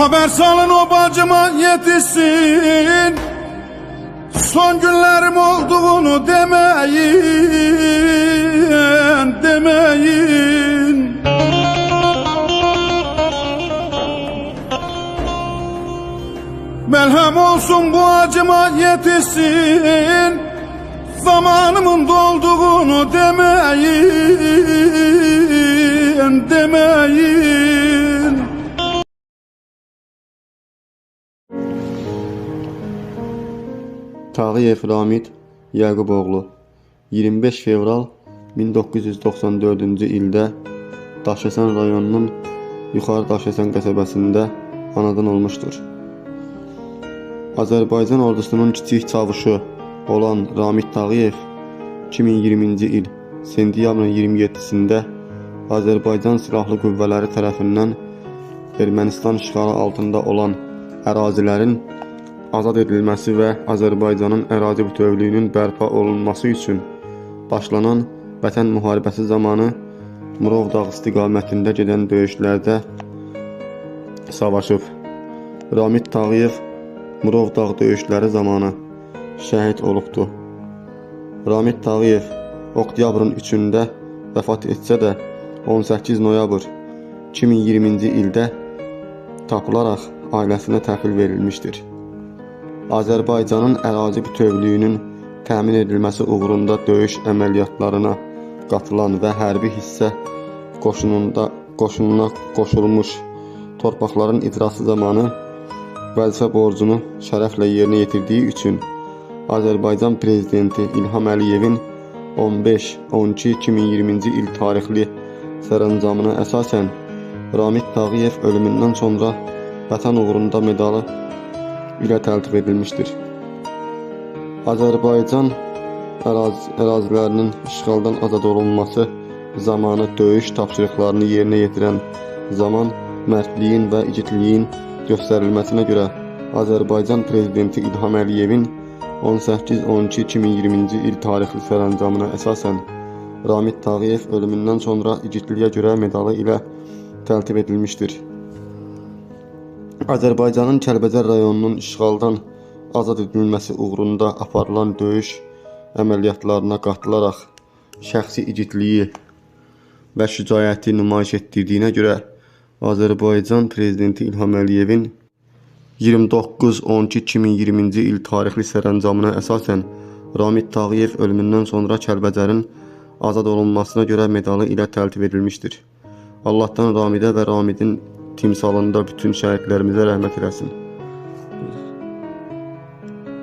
Haber salın o bacıma yetişsin. Son günlerim olduğunu demeyin Demeyin. Melhem olsun bu acıma yetişsin. Zamanımın dolduğunu demeyin Demeyin Tağıyev Ramid Yaquboğlu 25 fevral 1994-cü ildə Daşkəsən rayonunun Yuxarı Daşkəsən qəsəbəsində anadan olmuşdur. Azərbaycan ordusunun kiçik çavuşu olan Ramid Tağıyev 2020-ci il sentyabrın 27-sində Azərbaycan Silahlı Qüvvələri tərəfindən Ermənistan işğalı altında olan ərazilərin azad edilməsi və Azərbaycanın ərazi bütövlüyünün bərpa olunması üçün başlanan Vətən müharibəsi zamanı Murov Dağı istiqamətində gedən döyüşlərdə savaşıb. Ramid Tağıyev Murov Dağı döyüşləri zamanı şəhid olubdu. Ramid Tağıyev oktyabrın 3-də vəfat etsə də 18 noyabr 2020-ci ildə tapılaraq ailəsinə təhvil verilmişdir. Azərbaycanın ərazi bütövlüyünün təmin edilməsi uğrunda döyüş əməliyyatlarına qatılan və hərbi hissə qoşununda qoşununa qoşulmuş torpaqların icrası zamanı vəzifə borcunu şərəflə yerinə yetirdiyi üçün Azərbaycan prezidenti İlham Əliyevin 15-12-2020-ci il tarixli sərəncamına əsasən Ramid Tağıyev ölümündən sonra Vətən uğrunda medalı ilə təltif edilmişdir. Azərbaycan əraz ərazilərinin işğaldan azad olunması zamanı döyüş tapşırıqlarını yerinə yetirən zaman mərdliyin və igidliyin göstərilməsinə görə Azərbaycan prezidenti İlham Əliyevin 18-12-2020-ci il tarixli sərəncamına əsasən Ramid Tağıyev ölümündən sonra igidliyə görə medalı ilə təltif edilmişdir. Azərbaycanın Kəlbəcər rayonunun işğaldan azad edilməsi uğrunda aparılan döyüş əməliyyatlarına qatılaraq şəxsi igidliyi və şücaəti nümayiş etdirdiyinə görə Azərbaycan prezidenti İlham Əliyevin 29-12-2020-ci il tarixli sərəncamına əsasən Ramid Tağıyev ölümündən sonra Kəlbəcərin azad olunmasına görə medalı ilə təltif edilmişdir. Allahdan Ramidə və Ramidin timsalında bütün şehitlerimize rahmet eylesin.